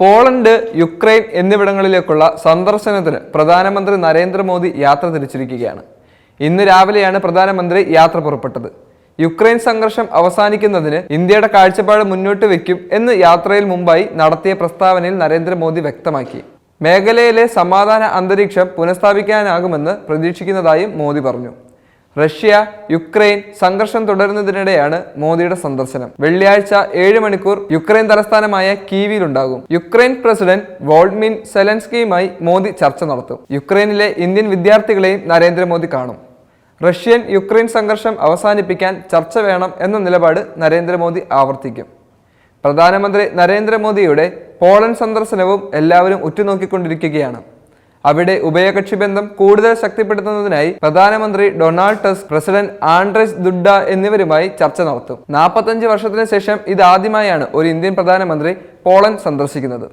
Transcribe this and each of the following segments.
Poland Ukraine എന്നിവിടങ്ങളിലേക്കുള്ള സന്ദർശനത്തിന് പ്രധാനമന്ത്രി നരേന്ദ്രമോദി യാത്ര തിരിച്ചിരിക്കുകയാണ്. ഇന്ന് രാവിലെയാണ് പ്രധാനമന്ത്രി യാത്ര പുറപ്പെട്ടത്. യുക്രൈൻ സംഘർഷം അവസാനിക്കുന്നതിന് ഇന്ത്യയുടെ കാഴ്ചപ്പാട് മുന്നോട്ട് വയ്ക്കും എന്ന് യാത്രയിൽ മുമ്പായി നടത്തിയ പ്രസ്താവനയിൽ നരേന്ദ്രമോദി വ്യക്തമാക്കി. മേഖലയിലെ സമാധാന അന്തരീക്ഷം പുനഃസ്ഥാപിക്കാനാകുമെന്ന് പ്രതീക്ഷിക്കുന്നതായും മോദി പറഞ്ഞു. റഷ്യ യുക്രൈൻ സംഘർഷം തുടരുന്നതിനിടെയാണ് മോദിയുടെ സന്ദർശനം. വെള്ളിയാഴ്ച ഏഴ് മണിക്കൂർ യുക്രൈൻ തലസ്ഥാനമായ കീവിയിലുണ്ടാകും. യുക്രൈൻ പ്രസിഡന്റ് വോൾഡ്മിൻ സെലൻസ്കിയുമായി മോദി ചർച്ച നടത്തും. യുക്രൈനിലെ ഇന്ത്യൻ വിദ്യാർത്ഥികളെയും നരേന്ദ്രമോദി കാണും. റഷ്യൻ യുക്രൈൻ സംഘർഷം അവസാനിപ്പിക്കാൻ ചർച്ച വേണം എന്ന നിലപാട് നരേന്ദ്രമോദി ആവർത്തിക്കും. പ്രധാനമന്ത്രി നരേന്ദ്രമോദിയുടെ പോളണ്ട് സന്ദർശനവും എല്ലാവരും ഉറ്റുനോക്കിക്കൊണ്ടിരിക്കുകയാണ്. അവിടെ ഉഭയകക്ഷി ബന്ധം കൂടുതൽ ശക്തിപ്പെടുത്തുന്നതിനായി പ്രധാനമന്ത്രി Donald Tusk president Andrzej Duda എന്നിവരുമായി ചർച്ച നടത്തും. നാൽപ്പത്തഞ്ച് വർഷത്തിന് ശേഷം ഇതാദ്യമായാണ് ഒരു ഇന്ത്യൻ പ്രധാനമന്ത്രി പോളണ്ട് സന്ദർശിക്കുന്നത്.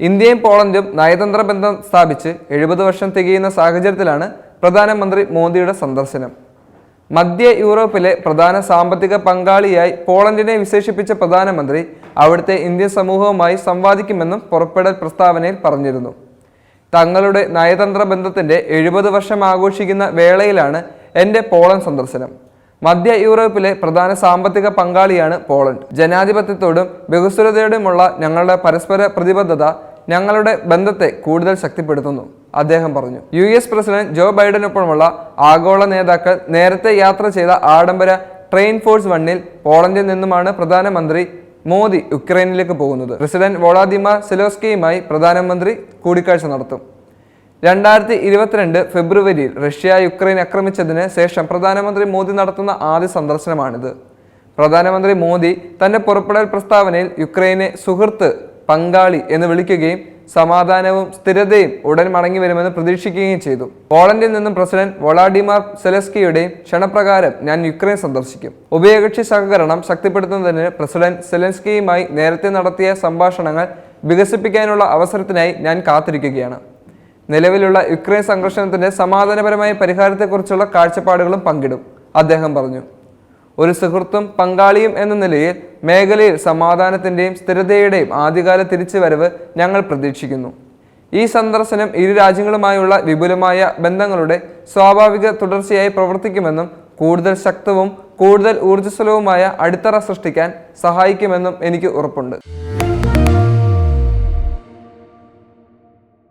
ഇന്ത്യയും പോളണ്ടും നയതന്ത്ര ബന്ധം സ്ഥാപിച്ച് എഴുപത് വർഷം തികയുന്ന സാഹചര്യത്തിലാണ് പ്രധാനമന്ത്രി മോദിയുടെ സന്ദർശനം. മധ്യ യൂറോപ്പിലെ പ്രധാന സാമ്പത്തിക പങ്കാളിയായി പോളണ്ടിനെ വിശേഷിപ്പിച്ച പ്രധാനമന്ത്രി അവിടുത്തെ ഇന്ത്യൻ സമൂഹവുമായി സംവാദിക്കുമെന്നും പുറപ്പെടൽ പ്രസ്താവനയിൽ പറഞ്ഞിരുന്നു. തങ്ങളുടെ നയതന്ത്ര ബന്ധത്തിന്റെ എഴുപത് വർഷം ആഘോഷിക്കുന്ന വേളയിലാണ് എന്റെ പോളണ്ട് സന്ദർശനം. മധ്യ യൂറോപ്പിലെ പ്രധാന സാമ്പത്തിക പങ്കാളിയാണ് പോളണ്ട്. ജനാധിപത്യത്തോടും ബഹുസ്വരതയോടുമുള്ള ഞങ്ങളുടെ പരസ്പര പ്രതിബദ്ധത ഞങ്ങളുടെ ബന്ധത്തെ കൂടുതൽ ശക്തിപ്പെടുത്തുന്നു അദ്ദേഹം പറഞ്ഞു. യു എസ് പ്രസിഡന്റ് ജോ ബൈഡനൊപ്പമുള്ള ആഗോള നേതാക്കൾ നേരത്തെ യാത്ര ചെയ്ത ആഡംബര ട്രെയിൻ ഫോഴ്സ് വണ്ണിൽ പോളണ്ടിൽ നിന്നുമാണ് പ്രധാനമന്ത്രി മോദി യുക്രൈനിലേക്ക് പോകുന്നത്. പ്രസിഡന്റ് വോളാദിമാർ സെലോസ്കിയുമായി പ്രധാനമന്ത്രി കൂടിക്കാഴ്ച നടത്തും. രണ്ടായിരത്തി ഇരുപത്തിരണ്ട് ഫെബ്രുവരിയിൽ റഷ്യ യുക്രൈൻ ആക്രമിച്ചതിന് ശേഷം പ്രധാനമന്ത്രി മോദി നടത്തുന്ന ആദ്യ സന്ദർശനമാണിത്. പ്രധാനമന്ത്രി മോദി തന്റെ പുറപ്പെടൽ പ്രസ്താവനയിൽ യുക്രൈനെ സുഹൃത്ത് പങ്കാളി എന്ന് വിളിക്കുകയും സമാധാനവും സ്ഥിരതയും ഉടൻ മടങ്ങി വരുമെന്ന് പ്രതീക്ഷിക്കുകയും ചെയ്തു. പോളണ്ടിൽ നിന്നും പ്രസിഡന്റ് വൊളാഡിമാർ സെലസ്കിയുടെയും ക്ഷണപ്രകാരം ഞാൻ യുക്രൈൻ സന്ദർശിക്കും. ഉഭയകക്ഷി സഹകരണം ശക്തിപ്പെടുത്തുന്നതിന് പ്രസിഡന്റ് സെലൻസ്കിയുമായി നേരത്തെ നടത്തിയ സംഭാഷണങ്ങൾ വികസിപ്പിക്കാനുള്ള അവസരത്തിനായി ഞാൻ കാത്തിരിക്കുകയാണ്. നിലവിലുള്ള യുക്രൈൻ സംഘർഷത്തിന്റെ സമാധാനപരമായ പരിഹാരത്തെക്കുറിച്ചുള്ള കാഴ്ചപ്പാടുകളും പങ്കിടും. അദ്ദേഹം പറഞ്ഞു ഒരു സുഹൃത്തും പങ്കാളിയും എന്ന നിലയിൽ മേഖലയിൽ സമാധാനത്തിന്റെയും സ്ഥിരതയുടെയും ആദ്യകാല തിരിച്ചുവരവ് ഞങ്ങൾ പ്രതീക്ഷിക്കുന്നു. ഈ സന്ദർശനം ഇരു രാജ്യങ്ങളുമായുള്ള വിപുലമായ ബന്ധങ്ങളുടെ സ്വാഭാവിക തുടർച്ചയായി പ്രവർത്തിക്കുമെന്നും കൂടുതൽ ശക്തവും കൂടുതൽ ഊർജസ്വലവുമായ അടിത്തറ സൃഷ്ടിക്കാൻ സഹായിക്കുമെന്നും എനിക്ക് ഉറപ്പുണ്ട്.